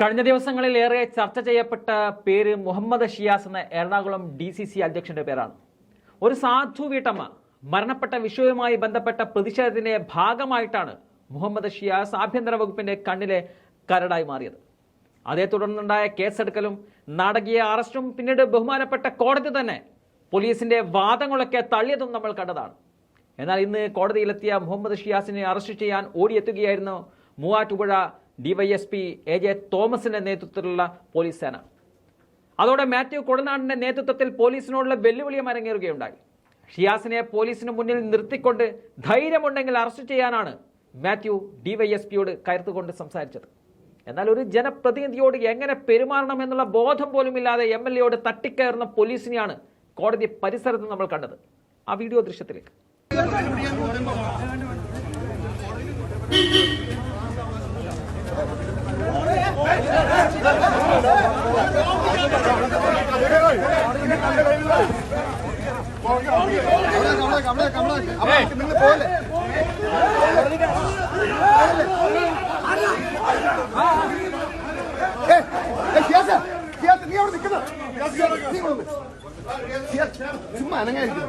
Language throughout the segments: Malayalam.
കഴിഞ്ഞ ദിവസങ്ങളിൽ ഏറെ ചർച്ച ചെയ്യപ്പെട്ട പേര് മുഹമ്മദ് ഷിയാസ് എന്ന എറണാകുളം ഡി സി സി അധ്യക്ഷന്റെ പേരാണ്. ഒരു സാധു വീട്ടമ്മ മരണപ്പെട്ട വിഷയവുമായി ബന്ധപ്പെട്ട പ്രതിഷേധത്തിന്റെ ഭാഗമായിട്ടാണ് മുഹമ്മദ് ഷിയാസ് ആഭ്യന്തര വകുപ്പിന്റെ കണ്ണിലെ കരടായി മാറിയത്. അതേ തുടർന്നുണ്ടായ കേസെടുക്കലും നാടകീയ അറസ്റ്റും പിന്നീട് ബഹുമാനപ്പെട്ട കോടതി തന്നെ പോലീസിന്റെ വാദങ്ങളൊക്കെ തള്ളിയതും നമ്മൾ കണ്ടതാണ്. എന്നാൽ ഇന്ന് കോടതിയിലെത്തിയ മുഹമ്മദ് ഷിയാസിനെ അറസ്റ്റ് ചെയ്യാൻ ഓടിയെത്തുകയായിരുന്നു Muvattupuzha D Y S P A J തോമസിന്റെ നേതൃത്വത്തിലുള്ള പോലീസ് സേന. അതോടെ മാത്യു കൊടനാടിന്റെ നേതൃത്വത്തിൽ പോലീസിനോടുള്ള വെല്ലുവിളിയും അരങ്ങേറുകയുണ്ടായി. ഷിയാസിനെ പോലീസിന് മുന്നിൽ നിർത്തിക്കൊണ്ട് ധൈര്യമുണ്ടെങ്കിൽ അറസ്റ്റ് ചെയ്യാനാണ് മാത്യു ഡിവൈഎസ്പിയോട് കയർത്തുകൊണ്ട് സംസാരിച്ചത്. എന്നാൽ ഒരു ജനപ്രതിനിധിയോട് എങ്ങനെ പെരുമാറണം എന്നുള്ള ബോധം പോലും ഇല്ലാതെ എം എൽ എയോട് തട്ടിക്കയറുന്ന പോലീസിനെയാണ് കോടതി പരിസരത്ത് നമ്മൾ കണ്ടത്. ആ വീഡിയോ ദൃശ്യത്തിലേക്ക്. നിങ്ങൾ പോലെ നീ അവിടെ നിൽക്കുന്ന ചുമ്മാ അനങ്ങായിരിക്കും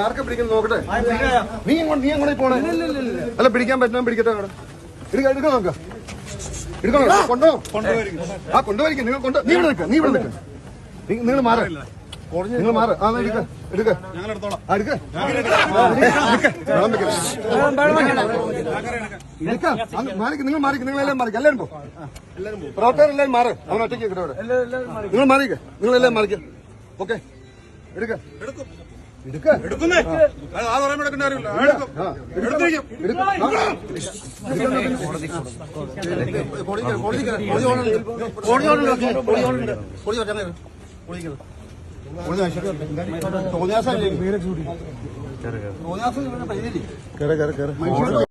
ആർക്കെ പിടിക്കുന്നു നോക്കട്ടെ നീ നീ അങ്ങോട്ട് പോണേ അല്ല പിടിക്കാൻ പറ്റുന്ന പിടിക്കട്ടെ അവിടെ എടുക്കാം എടുക്കാൻ നോക്ക എടുക്കണോ? കൊണ്ടോ. ആ കൊണ്ടുപോയിരിക്കും. നിങ്ങൾ കൊണ്ട്. നീ ഇവിടെ നീ ഇവിടെ നിങ്ങൾ മാറ. നിങ്ങൾ മാറ. ആ എടുക്ക എടുക്ക. മാറിക്ക് നിങ്ങൾ മാറിക്ക് നിങ്ങൾ എല്ലാം മാറിക്ക്. എല്ലാവരും പോ. പ്രവർത്തകർ എല്ലാവരും മാറ്. അവൻ ഒറ്റയ്ക്ക് നിങ്ങൾ മാറിക്ക നിങ്ങൾ എല്ലാം മാറിക്ക. ഓക്കെ എടുക്ക. എടുക്ക ആ. എടുക്ക. ആ. തോന്നിയാസം